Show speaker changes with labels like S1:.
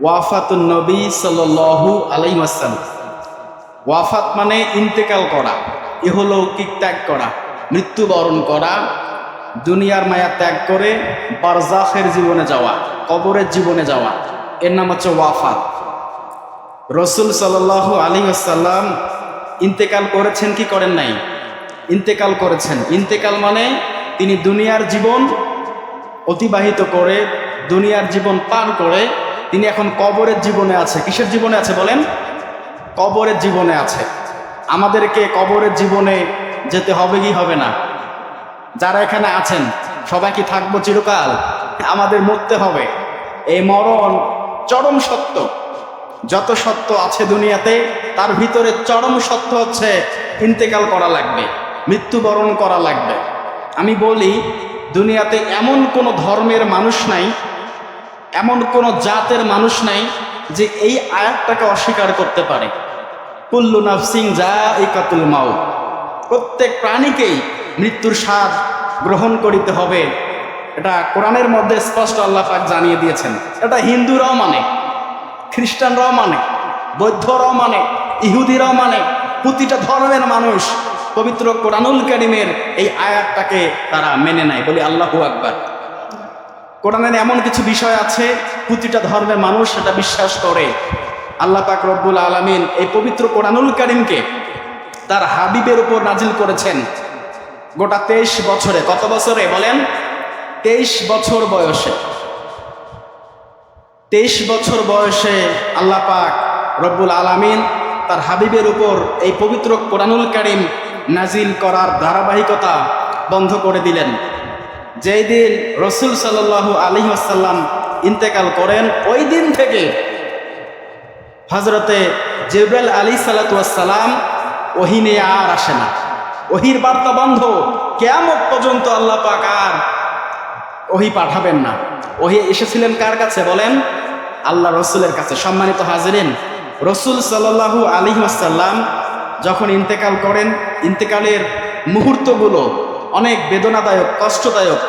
S1: ওয়াফাতুন নবী সাল্লু আলাইসাল্লাম ওয়াফাত মানে ইন্তেকাল করা, ইহলৌকিক ত্যাগ করা, মৃত্যুবরণ করা, দুনিয়ার মায়া ত্যাগ করে বারজাখের জীবনে যাওয়া, কবরের জীবনে যাওয়া। এর নাম হচ্ছে ওয়াফাত। রসুল সাল্লাহ আলী আসাল্লাম ইন্তেকাল করেছেন কি করেন নাই? ইন্তেকাল করেছেন। ইন্তেকাল মানে তিনি দুনিয়ার জীবন অতিবাহিত করে, দুনিয়ার জীবন পার করে তিনি এখন কবরের জীবনে আছে। কিসের জীবনে আছে বলেন? কবরের জীবনে আছে। আমাদেরকে কবরের জীবনে যেতে হবে কি হবে না? যারা এখানে আছেন, সবাই কি থাকব চিরকাল? আমাদের মরতে হবে। এই মরণ চরম সত্য। যত সত্য আছে দুনিয়াতে, তার ভিতরে চরম সত্য হচ্ছে ইন্তেকাল করা লাগবে, মৃত্যুবরণ করা লাগবে। আমি বলি, দুনিয়াতে এমন কোনো ধর্মের মানুষ নাই এমন কোনো জাতের মানুষ নাই যে এই আয়াতটাকে অস্বীকার করতে পারে। কুল্লু নাফসিং যা এই কাতুল মাও প্রত্যেক প্রাণীকেই মৃত্যুর স্বাদ গ্রহণ করিতে হবে। এটা কোরআনের মধ্যে স্পষ্ট আল্লাহ পাক জানিয়ে দিয়েছেন। এটা হিন্দুরাও মানে খ্রিস্টানরাও মানে বৌদ্ধরাও মানে ইহুদিরাও মানে প্রতিটা ধর্মের মানুষ পবিত্র কোরআনুল কারিমের এই আয়াতটাকে তারা মেনে নেয় বলি আল্লাহু আকবার। কোরআনের এমন কিছু বিষয় আছে, প্রতিটা ধর্মের মানুষ সেটা বিশ্বাস করে। আল্লাহ পাক রব্বুল আলমিন এই পবিত্র কোরআনুল কারিমকে তার হাবিবের উপর নাজিল করেছেন। গোটা তেইশ বছরে, কত বছরে বলেন? তেইশ বছর বয়সে। তেইশ বছর বয়সে আল্লাহ পাক রব্বুল আলামিন তার হাবিবের উপর এই পবিত্র কোরআনুল কারিম নাজিল করার ধারাবাহিকতা বন্ধ করে দিলেন। যেই দিন রসুল সাল্লাহ আলী আসাল্লাম ইন্তেকাল করেন, ওই দিন থেকে হজরতে জিব্রাইল আলী সালাতাম ওহি নিয়ে আর আসে না। ওহির বার্তা বন্ধ। কেমন পর্যন্ত আল্লাহ পাক আর ওহি পাঠাবেন না। ওহি এসেছিলেন কার কাছে বলেন? আল্লাহ রসুলের কাছে। সম্মানিত হাজরিন, রসুল সাল্লাহু আলী আসাল্লাম যখন ইন্তেকাল করেন, ইন্তেকালের মুহূর্তগুলো অনেক বেদনাদায়ক, কষ্টদায়ক